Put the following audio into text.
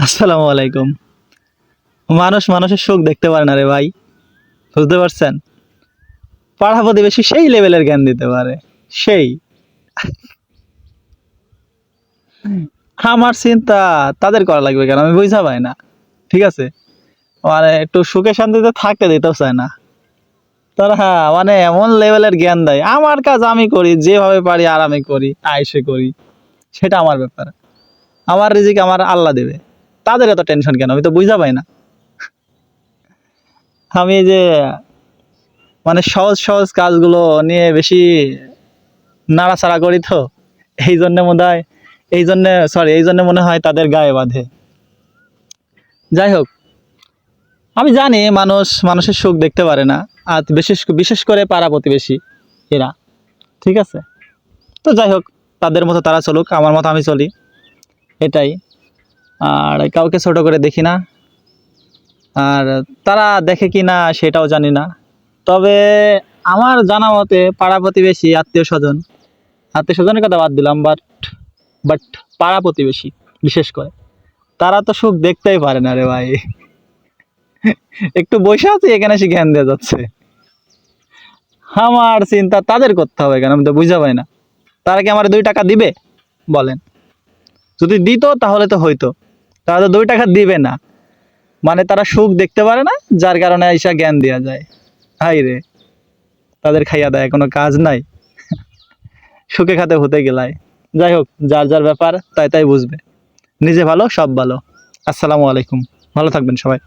আসসালামু আলাইকুম। মানুষ মানুষের সুখ দেখতে পারে না রে ভাই। বুঝতে পারছেন? পাড়া প্রতিবেশী সেই লেভেলের জ্ঞান দিতে পারে। সেই। আমার চিন্তা তাদের করা লাগবে কেন? আমি বুঝা পাই না। ঠিক আছে? মানে একটু সুখে শান্তিতে থাকতে দিতেও চায় না। তারা হ্যাঁ মানে এমন লেভেলের জ্ঞান দেয়। আমার কাজ আমি করি, যেভাবে পারি আরামে করি আয়সে করি। সেটা আমার ব্যাপার। আমার রিজিক আমার আল্লাহ দেবে। তাদের এত টেনশন কেন? আমি তো বুঝা পাই না। আমি যে মানে সহজ সহজ কাজগুলো নিয়ে বেশি নাড়াচাড়া করি তো, এই জন্যে মনে হয়, এই জন্যে সরি এই জন্যে মনে হয় তাদের গায়ে বাঁধে। যাই হোক, আমি জানি মানুষ, মানুষের সুখ দেখতে পারে না, আর বিশেষ বিশেষ করে পাড়া প্রতিবেশী এরা, ঠিক আছে? তো যাই হোক, তাদের মতো তারা চলুক, আমার মতো আমি চলি, এটাই। আর কাউকে ছোট করে দেখি না। আর তারা দেখে কি না সেটাও জানি না। তবে আমার জানা মতে পাড়া প্রতিবেশী আত্মীয় স্বজন, আত্মীয় স্বজনের কথা বাদ দিলাম বাট বাট পাড়া প্রতিবেশী বিশেষ করে, তারা তো সুখ দেখতেই পারে না রে ভাই। একটু বসে আছি, এখানে সে জ্ঞান দেওয়া যাচ্ছে। আমার চিন্তা তাদের করতে হবে কেন? আমি তো বুঝা পাই না। তারা কি আমার দুই টাকা দিবে? বলেন। যদি দিত তাহলে তো হইতো। তারা তো দুই টাকা দিবে না। মানে তারা সুখ দেখতে পারে না, যার কারণে আইসা জ্ঞান দেওয়া যায়। হাই রে, তাদের খাইয়া দেয় কোনো কাজ নাই। সুখে খাতে হতে গেলায়। যাই হোক, যার যার ব্যাপার, তাই তাই বুঝবে। নিজে ভালো, সব ভালো। আসসালামু আলাইকুম। ভালো থাকবেন সবাই।